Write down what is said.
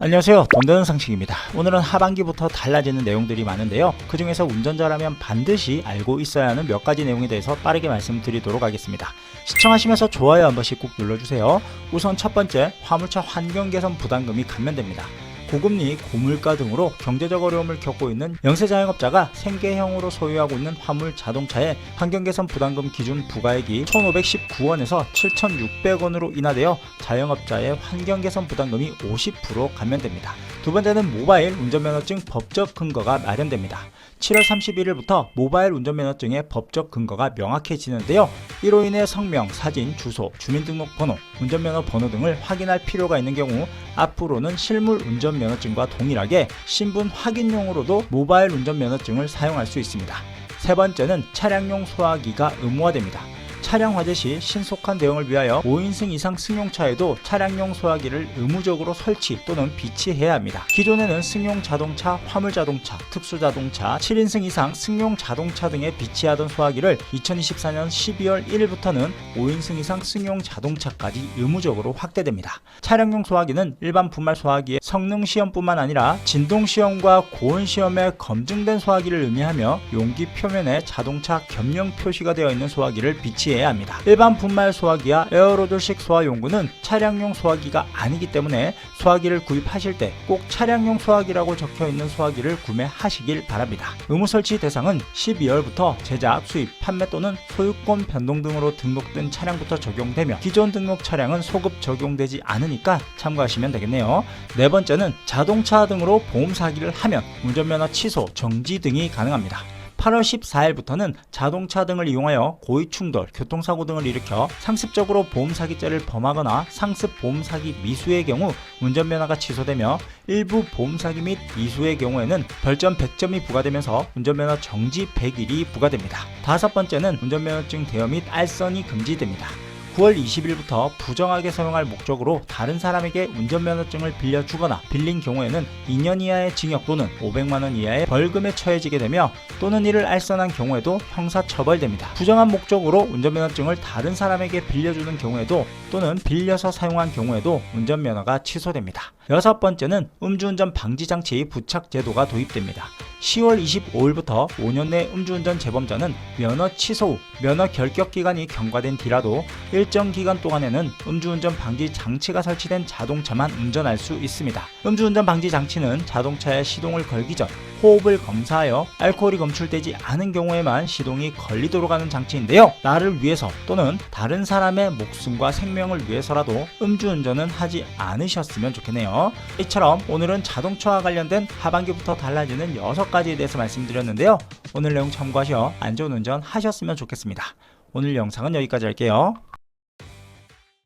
안녕하세요. 돈 되는 상식입니다. 오늘은 하반기부터 달라지는 내용들이 많은데요. 그 중에서 운전자라면 반드시 알고 있어야 하는 몇 가지 내용에 대해서 빠르게 말씀드리도록 하겠습니다. 시청하시면서 좋아요 한 번씩 꼭 눌러주세요. 우선 첫 번째, 화물차 환경 개선 부담금이 감면됩니다. 고금리, 고물가 등으로 경제적 어려움을 겪고 있는 영세 자영업자가 생계형으로 소유하고 있는 화물 자동차에 환경 개선 부담금 기준 부가액이 1,519원에서 7,600원으로 인하되어 자영업자의 환경 개선 부담금이 50% 감면됩니다. 두 번째는 모바일 운전면허증 법적 근거가 마련됩니다. 7월 31일부터 모바일 운전면허증의 법적 근거가 명확해지는데요. 이로 인해 성명, 사진, 주소, 주민등록번호, 운전면허 번호 등을 확인할 필요가 있는 경우 앞으로는 실물 운전면허증과 동일하게 신분 확인용으로도 모바일 운전면허증을 사용할 수 있습니다. 세 번째는 차량용 소화기가 의무화됩니다. 차량 화재 시 신속한 대응을 위하여 5인승 이상 승용차에도 차량용 소화기를 의무적으로 설치 또는 비치해야 합니다. 기존에는 승용 자동차, 화물 자동차, 특수 자동차, 7인승 이상 승용 자동차 등에 비치하던 소화기를 2024년 12월 1일부터는 5인승 이상 승용 자동차까지 의무적으로 확대됩니다. 차량용 소화기는 일반 분말 소화기의 성능 시험뿐만 아니라 진동 시험과 고온 시험에 검증된 소화기를 의미하며 용기 표면에 자동차 겸용 표시가 되어 있는 소화기를 비치해야 합니다. 일반 분말 소화기와 에어로졸식 소화 용구는 차량용 소화기가 아니기 때문에 소화기를 구입하실 때 꼭 차량용 소화기라고 적혀 있는 소화기를 구매하시길 바랍니다. 의무 설치 대상은 12월부터 제작, 수입, 판매 또는 소유권 변동 등으로 등록된 차량부터 적용되며 기존 등록 차량은 소급 적용되지 않으니까 참고하시면 되겠네요. 네 번 째는 자동차 등으로 보험 사기를 하면 운전면허 취소, 정지 등이 가능합니다. 8월 14일부터는 자동차 등을 이용하여 고의 충돌, 교통사고 등을 일으켜 상습적으로 보험 사기죄를 범하거나 상습 보험 사기 미수의 경우 운전면허가 취소되며 일부 보험 사기 및 미수의 경우에는 별점 100점이 부과되면서 운전면허 정지 100일이 부과됩니다. 다섯 번째는 운전면허증 대여 및 알선이 금지됩니다. 9월 20일부터 부정하게 사용할 목적으로 다른 사람에게 운전면허증을 빌려 주거나 빌린 경우에는 2년 이하의 징역 또는 500만원 이하의 벌금에 처해지게 되며 또는 이를 알선한 경우에도 형사처벌됩니다. 부정한 목적으로 운전면허증을 다른 사람에게 빌려주는 경우에도 또는 빌려서 사용한 경우에도 운전면허가 취소됩니다. 여섯 번째는 음주운전 방지 장치 부착 제도가 도입됩니다. 10월 25일부터 5년 내 음주운전 재범자는 면허 취소 후 면허 결격 기간이 경과된 뒤라도 일정 기간 동안에는 음주운전 방지 장치가 설치된 자동차만 운전할 수 있습니다. 음주운전 방지 장치는 자동차에 시동을 걸기 전 호흡을 검사하여 알코올이 검출되지 않은 경우에만 시동이 걸리도록 하는 장치인데요. 나를 위해서 또는 다른 사람의 목숨과 생명을 위해서라도 음주운전은 하지 않으셨으면 좋겠네요. 이처럼 오늘은 자동차와 관련된 하반기부터 달라지는 6 가지에 대해서 말씀드렸는데요. 오늘 내용 참고하셔 안전 운전 하셨으면 좋겠습니다. 오늘 영상은 여기까지 할게요.